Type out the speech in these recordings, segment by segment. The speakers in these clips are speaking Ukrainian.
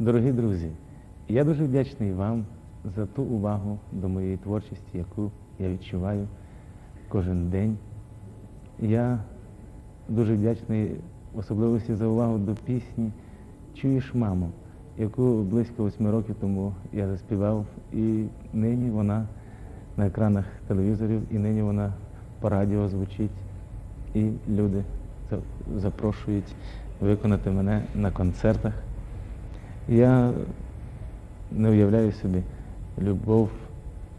Дорогі друзі, я дуже вдячний вам за ту увагу до моєї творчості, яку я відчуваю кожен день. Я дуже вдячний особливості за увагу до пісні Чуєш, мамо, яку близько восьми років тому я заспівав, і нині вона на екранах телевізорів, і нині вона по радіо звучить, і люди запрошують виконати мене на концертах. Я не уявляю собі любов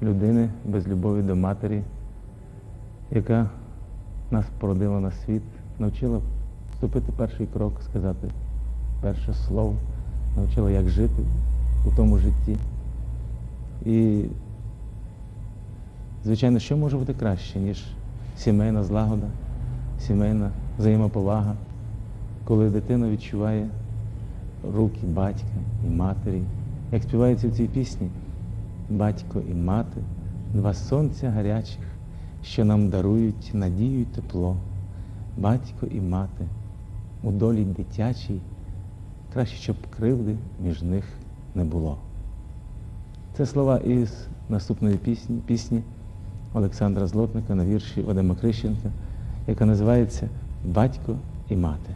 людини без любові до матері, яка нас породила на світ, навчила вступити перший крок, сказати перше слово, навчила, як жити у тому житті. І, звичайно, що може бути краще, ніж сімейна злагода, сімейна взаємоповага, коли дитина відчуває руки батька і матері. Як співається в цій пісні, батько і мати, два сонця гарячих, що нам дарують надію й тепло. Батько і мати у долі дитячій, краще, щоб кривди між них не було. Це слова із наступної пісні, пісні Олександра Злотника на вірші Вадима Крищенка, яка називається Батько і мати.